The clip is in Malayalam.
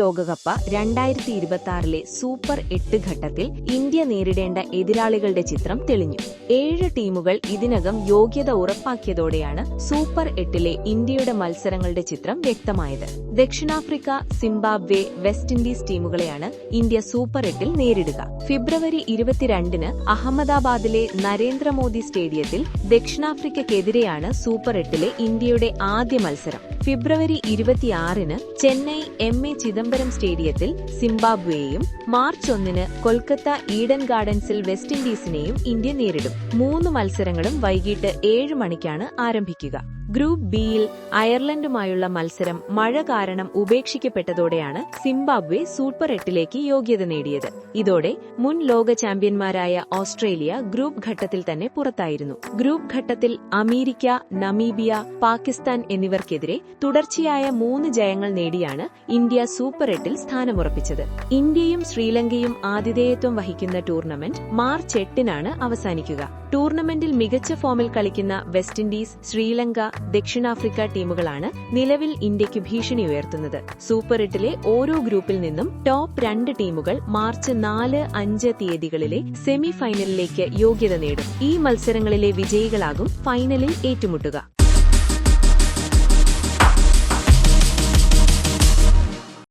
ലോകകപ്പ് രണ്ടായിരത്തി ഇരുപത്തി സൂപ്പർ എട്ട് ഘട്ടത്തിൽ ഇന്ത്യ നേരിടേണ്ട എതിരാളികളുടെ ചിത്രം തെളിഞ്ഞു. ഏഴ് ടീമുകൾ ഇതിനകം യോഗ്യത ഉറപ്പാക്കിയതോടെയാണ് സൂപ്പർ എട്ടിലെ ഇന്ത്യയുടെ മത്സരങ്ങളുടെ ചിത്രം വ്യക്തമായത്. ദക്ഷിണാഫ്രിക്ക സിംബാബ്വെ വെസ്റ്റ് ഇൻഡീസ് ടീമുകളെയാണ് ഇന്ത്യ സൂപ്പർ എട്ടിൽ നേരിടുക. ഫെബ്രുവരി ഇരുപത്തിരണ്ടിന് അഹമ്മദാബാദിലെ നരേന്ദ്രമോദി സ്റ്റേഡിയത്തിൽ ദക്ഷിണാഫ്രിക്കയ്ക്കെതിരെയാണ് സൂപ്പർ എട്ടിലെ ഇന്ത്യയുടെ ആദ്യ മത്സരം. ഫെബ്രുവരി ഇരുപത്തിയാറിന് ചെന്നൈ എം എ ചിദംബരം സ്റ്റേഡിയത്തിൽ സിംബാബ്വേയും മാർച്ച് ഒന്നിന് കൊൽക്കത്ത ഈഡൻ ഗാർഡൻസിൽ വെസ്റ്റ് ഇൻഡീസിനെയും ഇന്ത്യ നേരിടും. മൂന്ന് മത്സരങ്ങളും വൈകിട്ട് ഏഴ് മണിക്കാണ് ആരംഭിക്കുക. ഗ്രൂപ്പ് ബിയിൽ അയർലൻഡുമായുള്ള മത്സരം മഴ കാരണം ഉപേക്ഷിക്കപ്പെട്ടതോടെയാണ് സിംബാബ്വെ സൂപ്പർ എട്ടിലേക്ക് യോഗ്യത നേടിയത്. ഇതോടെ മുൻ ലോക ചാമ്പ്യന്മാരായ ഓസ്ട്രേലിയ ഗ്രൂപ്പ് ഘട്ടത്തിൽ തന്നെ പുറത്തായിരുന്നു. ഗ്രൂപ്പ് ഘട്ടത്തിൽ അമേരിക്ക നമീബിയ പാകിസ്ഥാൻ എന്നിവർക്കെതിരെ തുടർച്ചയായ മൂന്ന് ജയങ്ങൾ നേടിയാണ് ഇന്ത്യ സൂപ്പർ എട്ടിൽ സ്ഥാനമുറപ്പിച്ചത്. ഇന്ത്യയും ശ്രീലങ്കയും ആതിഥേയത്വം വഹിക്കുന്ന ടൂർണമെന്റ് മാർച്ച് എട്ടിനാണ് അവസാനിക്കുക. ടൂർണമെന്റിൽ മികച്ച ഫോമിൽ കളിക്കുന്ന വെസ്റ്റ് ഇൻഡീസ് ശ്രീലങ്ക ദക്ഷിണാഫ്രിക്ക ടീമുകളാണ് നിലവിൽ ഇന്ത്യയ്ക്ക് ഭീഷണി ഉയർത്തുന്നത്. സൂപ്പർ എട്ടിലെ ഓരോ ഗ്രൂപ്പിൽ നിന്നും ടോപ്പ് രണ്ട് ടീമുകൾ മാർച്ച് നാല് അഞ്ച് തീയതികളിലെ സെമി ഫൈനലിലേക്ക് യോഗ്യത നേടും. ഈ മത്സരങ്ങളിലെ വിജയികളാകും ഫൈനലിൽ ഏറ്റുമുട്ടുക.